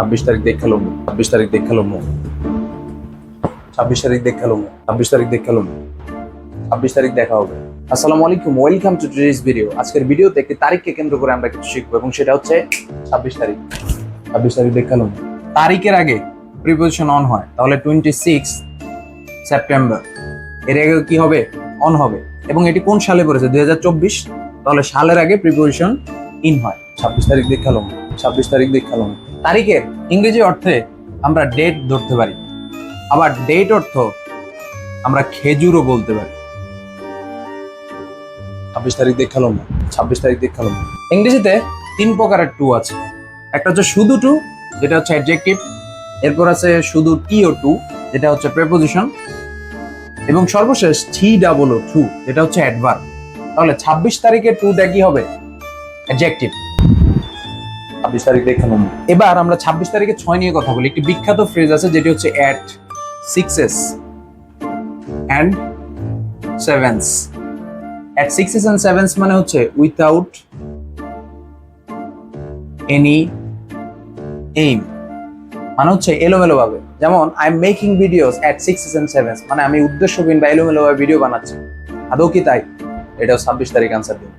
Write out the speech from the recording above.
ছাব্বিশ তারিখ দেখাল ছাব্বিশ তারিখ দেখাল ছাব্বিশ তারিখ দেখাল ছাব্বিশ তারিখ দেখাল ছাব্বিশ তারিখ দেখা হবে। আসসালামু আলাইকুম, ওয়েলকাম টু ভিডিও আজকের ভিডিওতে একটি তারিখকে কেন্দ্র করে আমরা কিছু এবং সেটা হচ্ছে ছাব্বিশ তারিখ। ছাব্বিশ তারিখ দেখাল তারিখের আগে প্রিপোজিশন অন হয়, তাহলে টোয়েন্টি সিক্স সেপ্টেম্বর এর আগে কি হবে? অন হবে। এবং এটি কোন সালে পড়েছে? দুই হাজার চব্বিশ। তাহলে সালের আগে প্রিপোজিশন ইন হয়। ছাব্বিশ তারিখ দেখাল ছাব্বিশ তারিখ দেখাল তারিখের ইংরেজি অর্থে আমরা ডেট ধরতে পারি। আবার ডেট অর্থ আমরা খেজুরও বলতে পারি। ছাব্বিশ তারিখ দেখাল ছাব্বিশ তারিখ দেখাল ইংরেজিতে তিন প্রকারের টু আছে। একটা হচ্ছে শুধু টু, যেটা হচ্ছে অ্যাডজেক্টিভ এরপর আছে শুধু টি ও টু, যেটা হচ্ছে প্রেপোজিশন এবং সর্বশেষ থ্রি ডাবল ও টু, যেটা হচ্ছে অ্যাডভার্ব তাহলে ছাব্বিশ তারিখে টুটা কি হবে? অ্যাডজেক্টিভ ছাব্বিশ তারিখ দেখে নেব। এবার আমরা ছাব্বিশ তারিখে ছয় নিয়ে কথা বলি। একটি বিখ্যাত ফ্রেজ আছে, যেটি হচ্ছে at and sevens at and sevens মানে হচ্ছে উইথাউট এনি এইম মানে হচ্ছে এলোমেলো ভাবে যেমন I am making videos at sixes and sevens মানে আমি উদ্দেশ্যহীন বা এলোমেলো ভাবে ভিডিও বানাচ্ছি। আদৌ কি তাই? এটাও ছাব্বিশ তারিখ আনসার দিন